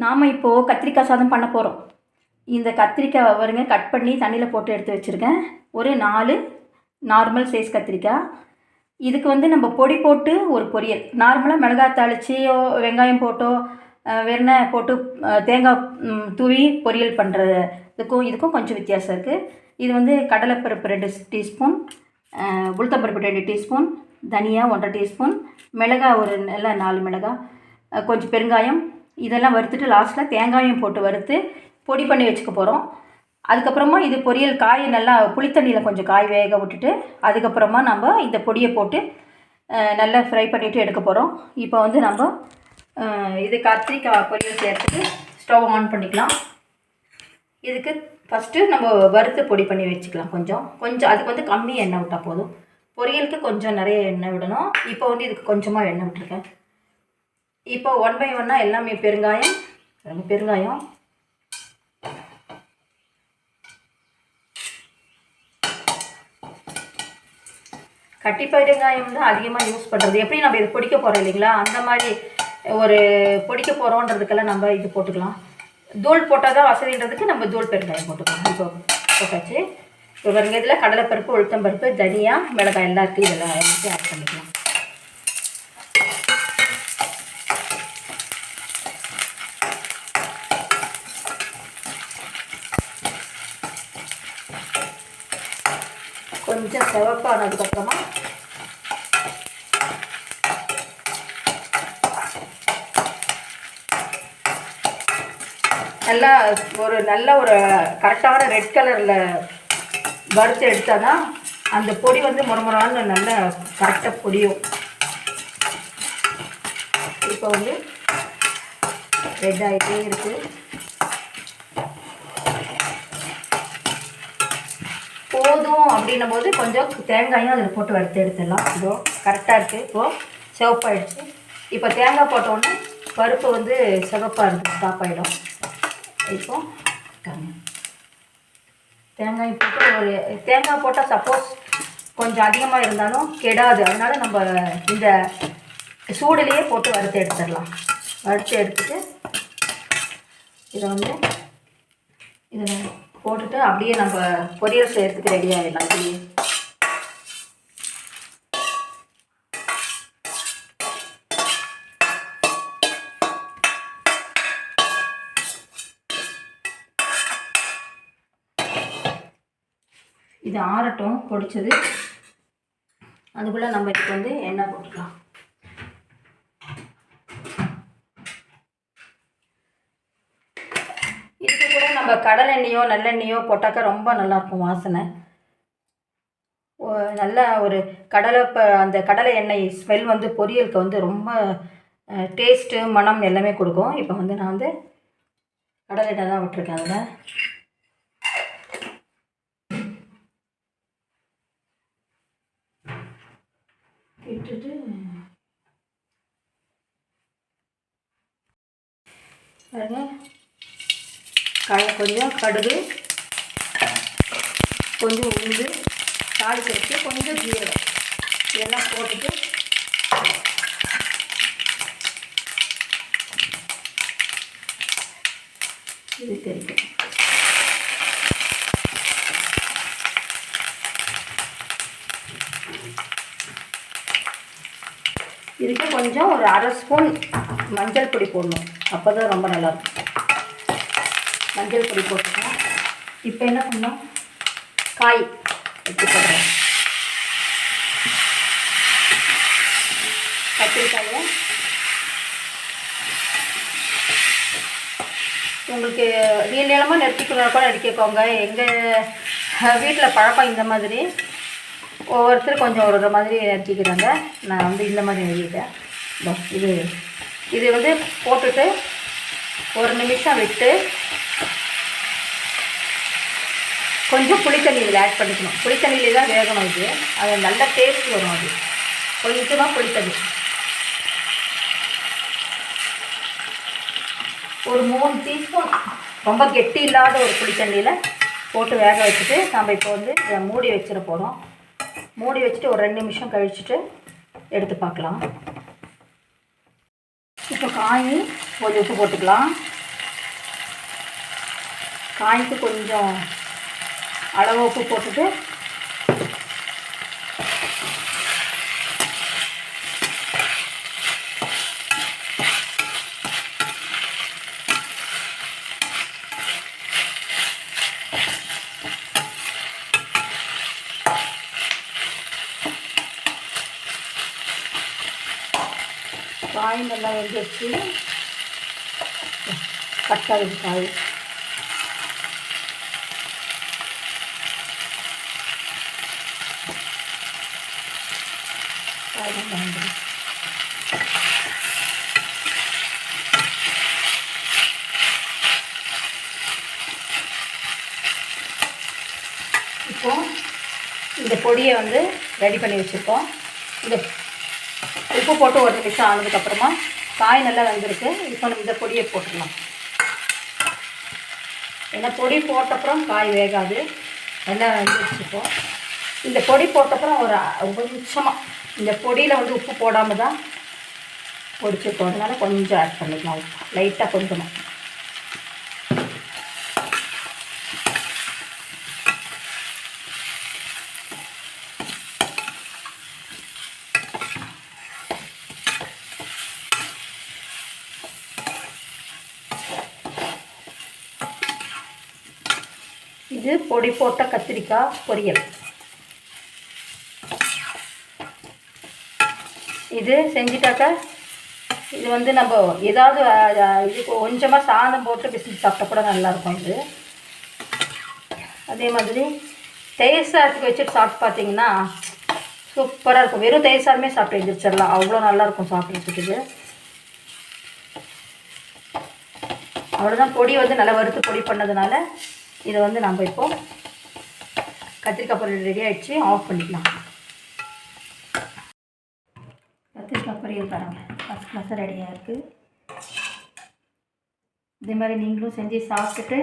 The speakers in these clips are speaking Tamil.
நாம் இப்போது கத்திரிக்காய் சாதம் பண்ண போகிறோம் இந்த கத்திரிக்காய் வருங்க கட் பண்ணி தண்ணியில் போட்டு எடுத்து வச்சுருக்கேன். ஒரு நாலு நார்மல் சைஸ் கத்திரிக்காய். இதுக்கு வந்து நம்ம பொடி போட்டு ஒரு பொரியல். நார்மலாக மிளகாய் தாளிச்சியோ வெங்காயம் போட்டோ அஹ், வெண்ணெய் போட்டு தேங்காய் தூவி பொரியல் பண்ணுறதுக்கும் இதுக்கும் கொஞ்சம் வித்தியாசம் இருக்குது இது வந்து கடலைப்பருப்பு ரெண்டு டீஸ்பூன் உளுத்தம்பருப்பு ரெண்டு டீஸ்பூன் தனியா ஒன்றரை டீஸ்பூன் மிளகாய் ஒரு நல்ல நாலு மிளகாய் கொஞ்சம் பெருங்காயம் இதெல்லாம் வறுத்துட்டு லாஸ்ட்டில் தேங்காயும் போட்டு வறுத்து பொடி பண்ணி வச்சுக்க போகிறோம் அதுக்கப்புறமா இது பொரியல் காய் நல்லா புளித்தண்ணியில் கொஞ்சம் காய் வேக விட்டுட்டு அதுக்கப்புறமா நம்ம இந்த பொடியை போட்டு நல்லா ஃப்ரை பண்ணிவிட்டு எடுக்க போகிறோம் இப்போ வந்து நம்ம இது கத்திரிக்காய் பொரியல் சேர்த்துட்டு ஸ்டவ் ஆன் பண்ணிக்கலாம். இதுக்கு ஃபஸ்ட்டு நம்ம வறுத்து பொடி பண்ணி வச்சுக்கலாம் கொஞ்சம். கொஞ்சம் அதுக்கு வந்து கம்மி எண்ணெய் விட்டால் போதும். பொரியலுக்கு கொஞ்சம் நிறைய எண்ணெய் விடணும். இப்போ வந்து இதுக்கு கொஞ்சமாக எண்ணெய் விட்டுருக்கேன். இப்போ ஒன் பை ஒன்னாக எல்லாமே பெருங்காயம் பாருங்க, பெருங்காயம். கட்டி பெருங்காயம் தான் அதிகமாக யூஸ் பண்ணுறது எப்படி நம்ம இது பொடிக்க போகிறோம் இல்லைங்களா? அந்த மாதிரி ஒரு பொடிக்க போகிறோன்றதுக்கெல்லாம் நம்ம இது போட்டுக்கலாம். தூள் போட்டால் தான் வசதின்றதுக்கு நம்ம தூள் பெருங்காயம் போட்டுக்கலாம். இப்போ போட்டாச்சு. இப்போ பாருங்க இதில் கடலைப்பருப்பு உளுத்தம்பருப்பு தனியாக மிளகாய் எல்லாம் இருக்குது இதெல்லாம் ஆட் பண்ணிக்கலாம். கொஞ்சம் சிவப்பானதுக்கப்புறமா நல்லா ஒரு நல்ல ஒரு கரெக்டான ரெட் கலரில் வறுத்து எடுத்தால் தான் அந்த பொடி வந்து முறமுறான்னு நல்ல கரெக்டாக பொடியும் இப்போ வந்து ரெட் ஆகிட்டே இருக்குது போதும் அப்படின்னும் போது கொஞ்சம் தேங்காயும் அதில் போட்டு வறுத்து எடுத்துடலாம். இதோ கரெக்டாக இருக்குது இப்போது சிவப்பாயிடுச்சு. இப்போ தேங்காய் போட்டோன்னே பருப்பு வந்து சிவப்பாக இருக்கும் ஸ்டாப் ஆகிடும் இப்போ தேங்காய் போட்டு ஒரு தேங்காய் போட்டால் சப்போஸ் கொஞ்சம் அதிகமாக இருந்தாலும் கெடாது. அதனால் நம்ம இந்த சூடுலேயே போட்டு வறுத்து எடுத்துடலாம். வறுத்து எடுத்துட்டு இதை வந்து இதில் போட்டுட்டு அப்படியே நம்ம பொரியல் செய்யறதுக்கு ரெடி ஆகிடலாம் அப்படியே. இது ஆறட்டும் பொடிச்சது. அதுக்குள்ளே நம்ம இதுக்கு வந்து எண்ணெய் போட்டுக்கலாம் இதுக்கு கூட நம்ம கடலெண்ணெயோ நல்லெண்ணெயோ போட்டாக்கா ரொம்ப நல்லாயிருக்கும் வாசனை. நல்லா நல்ல ஒரு கடலை ப அந்த கடலை எண்ணெய் ஸ்மெல் வந்து பொரியலுக்கு வந்து ரொம்ப டேஸ்ட்டு மனம் எல்லாமே கொடுக்கும். இப்போ வந்து நான் வந்து கடலை எண்ணெய் தான் விட்டுருக்கேன் அதில். விட்டுட்டு கட கொஞ்சம் கடுகு கொஞ்சம் உளுந்து தாளிக்கிறதுக்கு கொஞ்சம் ஜீரகம். இதெல்லாம் போட்டுட்டு இது தெரிக்கும் இதுக்கு கொஞ்சம் ஒரு அரை ஸ்பூன் மஞ்சள் பொடி போடணும். அப்போ தான் ரொம்ப நல்லாயிருக்கும் மஞ்சள் பொடி போட்டுக்கலாம் இப்போ என்ன பண்ணோம் காய் எடுத்து போடுறோம் கத்திரிக்காயை. உங்களுக்கு நீள நீளமாக நெருக்கிக்கிறதா கூட நறுக்கிக்கோங்க எங்கள் வீட்டில் பழக்கம் இந்த மாதிரி. ஒவ்வொருத்தர் கொஞ்சம் ஒரு மாதிரி நெருக்கிக்கிறாங்க நான் வந்து இந்த மாதிரி நெருக்கிட்டேன் இது இது வந்து போட்டுட்டு ஒரு நிமிஷம் விட்டு கொஞ்சம் புளித்தண்ணி இதில் ஆட் பண்ணிக்கணும். புளித்தண்ணியிலே தான் வேகணும் இது. அது நல்ல டேஸ்ட் வரும் அது. கொஞ்சமாக புளித்தண்ணி. ஒரு மூணு டீஸ்பூன் ரொம்ப கெட்டி இல்லாத ஒரு புளித்தண்ணியில் போட்டு வேக வச்சுட்டு நம்ம இப்போ வந்து இதை மூடி வச்சிட போகிறோம் மூடி வச்சுட்டு ஒரு ரெண்டு நிமிஷம் கழிச்சுட்டு எடுத்து பார்க்கலாம். இப்போ காய் கொஞ்சம் உப்பு போட்டுக்கலாம். காய்க்கு கொஞ்சம் அளவு உப்பு போட்டுட்டு காய் நல்லா வெந்துச்சு கட்டாகுது காய். காய் நல்லா இப்போ இந்த பொடியை வந்து ரெடி பண்ணி வச்சுருக்கோம். இந்த உப்பு போட்டு ஒரு நிமிஷம் ஆனதுக்கப்புறமா காய் நல்லா வந்திருக்கு. இப்போ நம்ம இந்த பொடியை போட்டுடலாம் ஏன்னா பொடி போட்டப்புறம் காய் வேகாது. நல்லா வந்து வச்சுப்போம் இந்த பொடி போட்டப்புறம் ஒரு ஒரு நிமிஷமாக இந்த பொடியில் வந்து உப்பு போடாமல் தான் பொடிச்சிருக்கோம் அதனால கொஞ்சம் ஆட் பண்ணிக்கலாம் உப்பு. லைட்டாக கொஞ்சமாக இது பொடி போட்ட கத்திரிக்காய் பொரியல். இது செஞ்சிட்டாக்கா இது வந்து நம்ம ஏதாவது இது கொஞ்சமாக சாதம் போட்டு பிஸ்கட் சாப்பிட்டா கூட நல்லாயிருக்கும் இது. அதே மாதிரி தயிர் சாதத்துக்கு வச்சுட்டு சாப்பிட்டு பார்த்தீங்கன்னா சூப்பராக இருக்கும். வெறும் தயிர் சாதமே சாப்பிட்டு எழுந்திரிச்சிடலாம் அவ்வளோ நல்லாயிருக்கும் சாப்பிட்றதுக்கு இது. அவ்வளோதான். பொடி வந்து நல்லா வறுத்து பொடி பண்ணதுனால இதை வந்து நம்ம இப்போ கத்திரிக்காய் பொருள் ரெடி ஆகிடுச்சு ஆஃப் பண்ணிக்கலாம். கத்திரிக்காய் பொரியல் பாருங்கள் ஃபஸ்ட் கிளாஸாக ரெடியாக இருக்குது இதே மாதிரி நீங்களும் செஞ்சு சாப்பிட்டுட்டு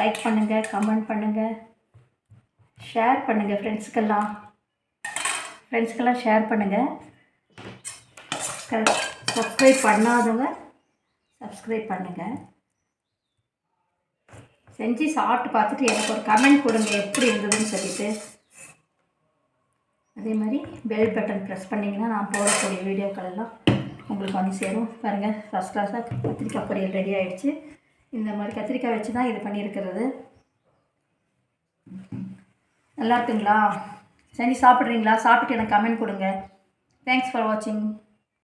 லைக் பண்ணுங்கள் கமெண்ட் பண்ணுங்கள் ஷேர் பண்ணுங்கள் ஃப்ரெண்ட்ஸுக்கெல்லாம் ஃப்ரெண்ட்ஸுக்கெல்லாம் ஷேர் பண்ணுங்கள் சப்ஸ்கிரைப் பண்ணாதவங்க சப்ஸ்கிரைப் பண்ணுங்கள் செஞ்சு சாப்பிட்டு பார்த்துட்டு எனக்கு ஒரு கமெண்ட் கொடுங்க எப்படி இருந்ததுன்னு சொல்லிட்டு. அதே மாதிரி பெல் பட்டன் ப்ரெஸ் பண்ணிங்கன்னா நான் போடக்கூடிய வீடியோக்கள் எல்லாம் உங்களுக்கு வந்து சேரும். பாருங்கள் ஃபஸ்ட் கிளாஸாக கத்திரிக்காய் பொரியல் ரெடி ஆகிடுச்சு இந்த மாதிரி கத்திரிக்காய் வச்சு தான் இது பண்ணியிருக்கிறது. நல்லா இருக்குங்களா? சரி சாப்பிட்றீங்களா? சாப்பிட்டு எனக்கு கமெண்ட் கொடுங்க. தேங்க்ஸ் ஃபார் வாட்சிங்